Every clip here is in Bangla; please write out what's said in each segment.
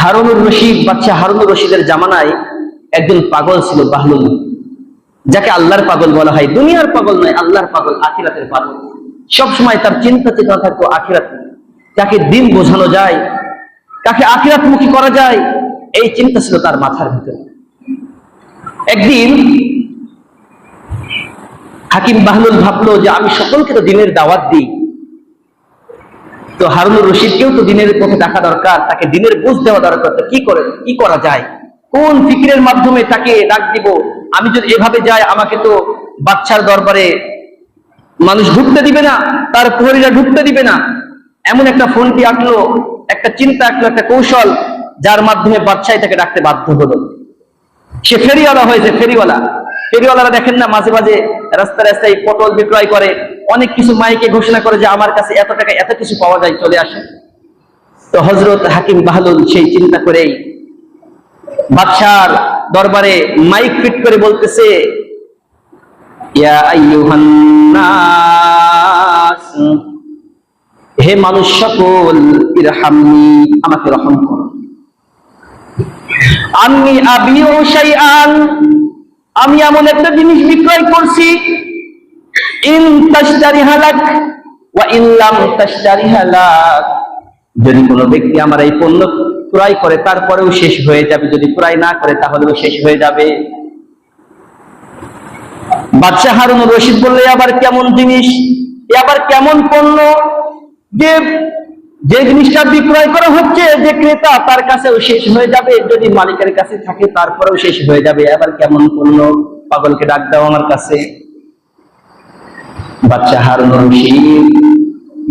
হারুনুর রশিদ বাচ্চা হারুনুর রশিদের জামানায় একজন পাগল ছিল বাহলুল যাকে আল্লাহর পাগল বলা হয়, দুনিয়ার পাগল নয়, আল্লাহর পাগল, আখিরাতের পাগল। সব সময় তার চিন্তা চেতনা থাকতো আখিরাত। তাকে দিন বোঝানো যায় তাকে আখিরাত মুখী করা যায়, এই চিন্তা ছিল তার মাথার ভিতরে। একদিন হাকিম বাহলুল ভাবলো যে, আমি সকলকে তো দিনের দাওয়াত দিই। তো হারুনুর রশিদকেও তো দিনের পথে ডাকা দরকার, তাকে দিনের বুঝ দেওয়া দরকার, তো কি করে, কি করা যায়? কোন ফিকিরের মাধ্যমে তাকে ডাক দিব? আমি যদি এভাবে যাই, আমাকে তো বাচ্চার দরবারে মানুষ ঢুকতে দিবে না, তার প্রহরীরা ঢুকতে দিবে না। এমন একটা ফোনটি আঁকলো, একটা চিন্তা আঁকলো, একটা কৌশল, যার মাধ্যমে বাচ্চাই তাকে ডাকতে বাধ্য হলো। সে ফেরিওয়ালা হয়েছে, ফেরিওয়ালা। ফেরিওয়ালারা দেখেন না, মাঝে মাঝে রাস্তায় রাস্তায় পটল বিক্রয় করে। অনেক কিছু মাইকে ঘোষণা করে যে আমার কাছে এত টাকা, এত কিছু পাওয়া যায়, চলে আসে। তো হজরত হাকিম বাহলুল সেই চিন্তা করেই বাদশার দরবারে মাইক ফিট করে বলতেছে হে মানুষ সকল, ইরহামনি, আমাকে রহম করো। আমি আবিও আমি এমন একটা জিনিস বিক্রয় করছি ইন তাশতারি হালাক ওয়া ইন লাম তাশতারি হালাক যদি কোনো ব্যক্তি আমার এই পণ্য ক্রয় করে, তারপরেও শেষ হয়ে যাবে। যদি ক্রয় না করে, তাহলেও শেষ হয়ে যাবে। বাদশাহ হারুন রশিদ বললে আবার কেমন জিনিস? এ আবার কেমন পণ্য? যে যে জিনিসটা বিক্রয় করা হচ্ছে, যে ক্রেতা তার কাছেও শেষ হয়ে যাবে। যদি মালিকের কাছে থাকে, তারপরেও শেষ হয়ে যাবে। আবার কেমন পণ্য? পাগলকে ডাক দাও আমার কাছে। বাচ্চা হারুন রশিদ।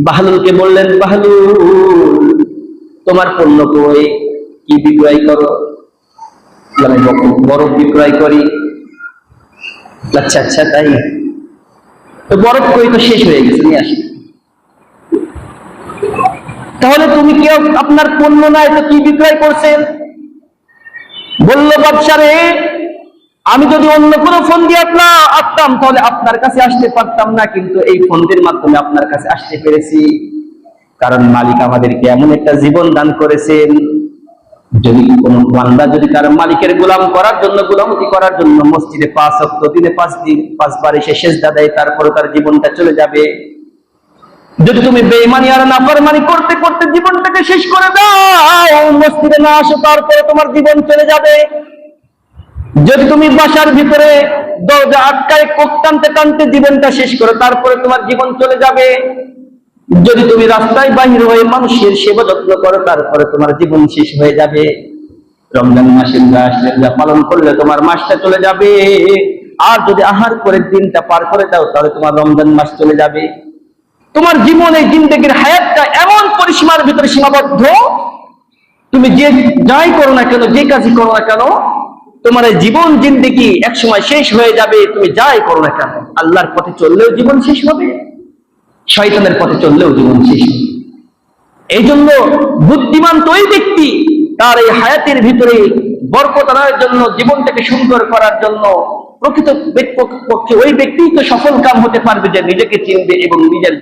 বাহলুলকে বললেন, বাহলুল, তোমার পণ্য কই? কি বিক্রয় করো? আমি বরফ বিক্রয় করি। আচ্ছা আচ্ছা তাই? তো বরফ কই তো শেষ হয়ে গেছে, নিয়ে আসি। তাহলে তুমি কেউ আপনার পণ্য নাই তো কি বিক্রয় করছেন? বলল ব্যবসারে আমি যদি অন্য কোনো ফোন দিয়ে আপনার আসতাম, তাহলে আপনার কাছে আসতে পারতাম না, কিন্তু এই ফোনটির মাধ্যমে আপনার কাছে আসতে পেরেছি। কারণ মালিক আমাদেরকে এমন একটা জীবন দান করেছেন, যদি কোন বান্দা যদি তার মালিকের গোলাম করার জন্য গোলামতি করার জন্য মসজিদে পাঁচ অক্ট দিনে পাঁচ দিন, পাঁচবার এসে শেষদা দেয় তারপরে তার জীবনটা চলে যাবে। যদি তুমি বেইমানি আর নাফরমানি করতে করতে জীবনটাকে শেষ করে দাও, মসজিদে না আসো তারপরে তোমার জীবন চলে যাবে। যদি তুমি বাসার ভিতরে দরজা আটকায় কোক টানতে টানতে জীবনটা শেষ করো, তারপরে তোমার জীবন চলে যাবে। যদি তুমি রাস্তায় বাহির হয়ে মানুষের সেবা যত্ন করো, তারপরে তোমার জীবন শেষ হয়ে যাবে। রমজান মাসের যা পালন করলে তোমার মাসটা চলে যাবে। আর যদি আহার করে দিনটা পার করে দাও, তাহলে তোমার রমজান মাস চলে যাবে। তোমার জীবনে জিন্দগির হায়াতটা এমন পরিসীমার ভিতরে সীমাবদ্ধ। তুমি যে যাই করো না কেন, যে কাজই করো না কেন তোমার এই জীবন জিন্দগি একসময় শেষ হয়ে যাবে, তুমি যাই করো না কেন, আল্লাহর পথে চললেও জীবন শেষ হবে, শয়তানের পথে চললেও জীবন শেষ হবে। এই জন্য বুদ্ধিমান তো ওই ব্যক্তি তার এই হায়াতের ভিতরে বরকত আনার জন্য, জীবনটাকে সুন্দর করার জন্য প্রকৃত পক্ষে ওই ব্যক্তি তো সফল কাম হতে পারবে যে নিজেকে চিনবে এবং নিজের